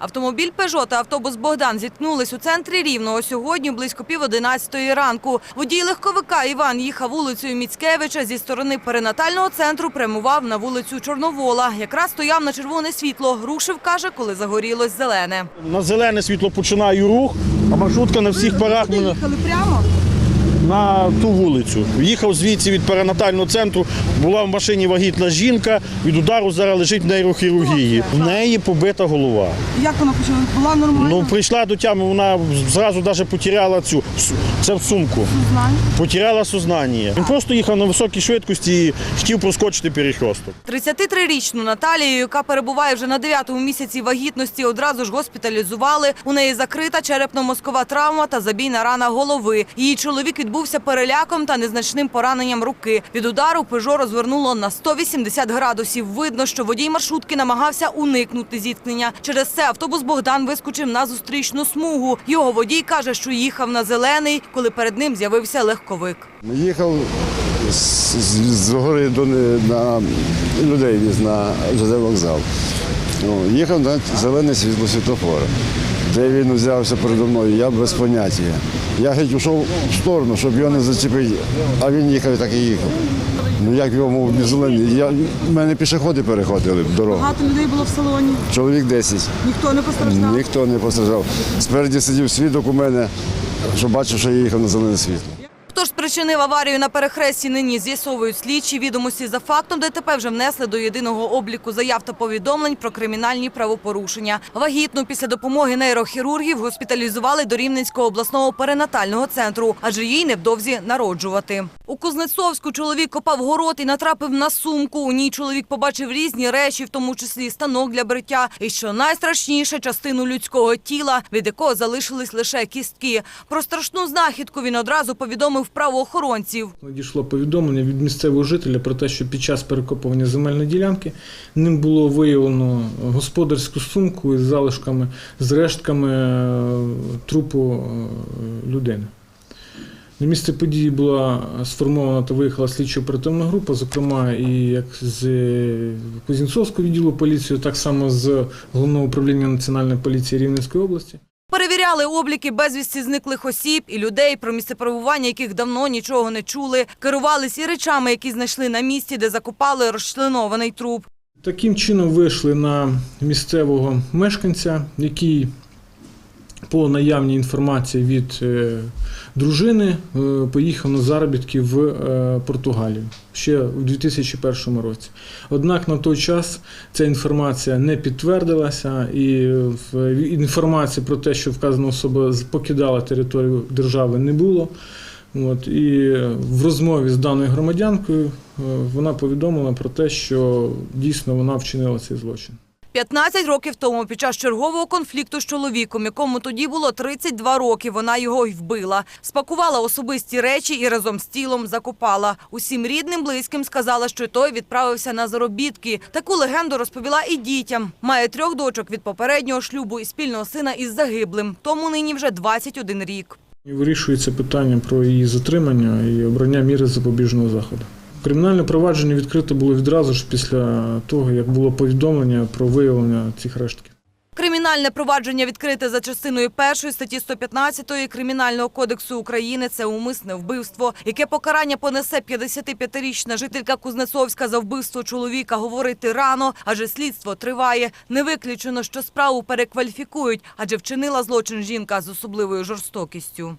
Автомобіль «Пежо» та автобус «Богдан» зіткнулись у центрі Рівного сьогодні близько пів одинадцятої ранку. Водій легковика Іван їхав вулицею Міцкевича зі сторони перинатального центру, прямував на вулицю Чорновола. Якраз стояв на червоне світло. Рушив, каже, коли загорілось зелене. На зелене світло починаю рух, а маршрутка на всіх парах їхали прямо? На ту вулицю. Їхав звідси від перинатального центру, була в машині вагітна жінка, від удару зараз лежить в нейрохірургії. В неї побита голова. Як вона почала? Була нормальна? Ну, прийшла до тями, вона зразу навіть потеряла цю, це в сумку. Потеряла сознання. Він просто їхав на високій швидкості і хотів проскочити перехресток. 33-річну Наталію, яка перебуває вже на 9-му місяці вагітності, одразу ж госпіталізували. У неї закрита черепно-мозкова травма та забійна рана голови. Її чоловік відбувся переляком та незначним пораненням руки. Від удару «Пежо» розвернуло на 180 градусів. Видно, що водій маршрутки намагався уникнути зіткнення. Через це автобус «Богдан» вискочив на зустрічну смугу. Його водій каже, що їхав на зелений, коли перед ним з'явився легковик. Їхав з, з, з гори до на людей віз на ЖД вокзал. Ну, їхав на зелене світло світлофора. Де він взявся передо мною, я без поняття. Я геть пішов в сторону, щоб його не зачепити, а він їхав і так і їхав. Ну як його мов не зелений? Я, в мене пішоходи переходили дорогу. Багато людей було в салоні. Чоловік 10. Ніхто не постраждав. Ніхто не постраждав. Спереді сидів свідок у мене, що бачив, що я їхав на зелене світло. Спричинив аварію на перехресті, нині з'ясовують слідчі. Відомості за фактом ДТП вже внесли до єдиного обліку заяв та повідомлень про кримінальні правопорушення. Вагітну після допомоги нейрохірургів госпіталізували до Рівненського обласного перинатального центру, адже їй невдовзі народжувати. У Кузнецовську чоловік копав город і натрапив на сумку. У ній чоловік побачив різні речі, в тому числі станок для бриття. І що найстрашніше частину людського тіла, від якого залишились лише кістки. Про страшну знахідку він одразу повідомив правоохоронців. Надійшло повідомлення від місцевого жителя про те, що під час перекопування земельної ділянки ним було виявлено господарську сумку із залишками, з рештками е, трупу е, людини. На місце події була сформована та виїхала слідчо-оперативна група, зокрема і як з Кузнєцовського відділу поліції, так само з Головного управління Національної поліції Рівненської області. Перевіряли обліки безвісті зниклих осіб і людей, про місце перебування яких давно нічого не чули. Керувались і речами, які знайшли на місці, де закопали розчленований труп. Таким чином вийшли на місцевого мешканця, який по наявній інформації від е, дружини е, поїхав на заробітки в е, Португалію ще у 2001 році. Однак на той час ця інформація не підтвердилася, і інформації про те, що вказана особа покидала територію держави, не було. От, і в розмові з даною громадянкою вона повідомила про те, що дійсно вона вчинила цей злочин. 15 років тому під час чергового конфлікту з чоловіком, якому тоді було 32 роки, вона його й вбила. Спакувала особисті речі і разом з тілом закопала. Усім рідним, близьким сказала, що той відправився на заробітки. Таку легенду розповіла і дітям. Має трьох дочок від попереднього шлюбу і спільного сина із загиблим. Тому нині вже 21 рік. Вирішується питання про її затримання і обрання міри запобіжного заходу. Кримінальне провадження відкрито було відразу ж після того, як було повідомлення про виявлення цих рештків. Кримінальне провадження відкрите за частиною першої статті 115 Кримінального кодексу України – це умисне вбивство. Яке покарання понесе 55-річна жителька Кузнецовська за вбивство чоловіка, говорити рано, адже слідство триває. Не виключено, що справу перекваліфікують, адже вчинила злочин жінка з особливою жорстокістю.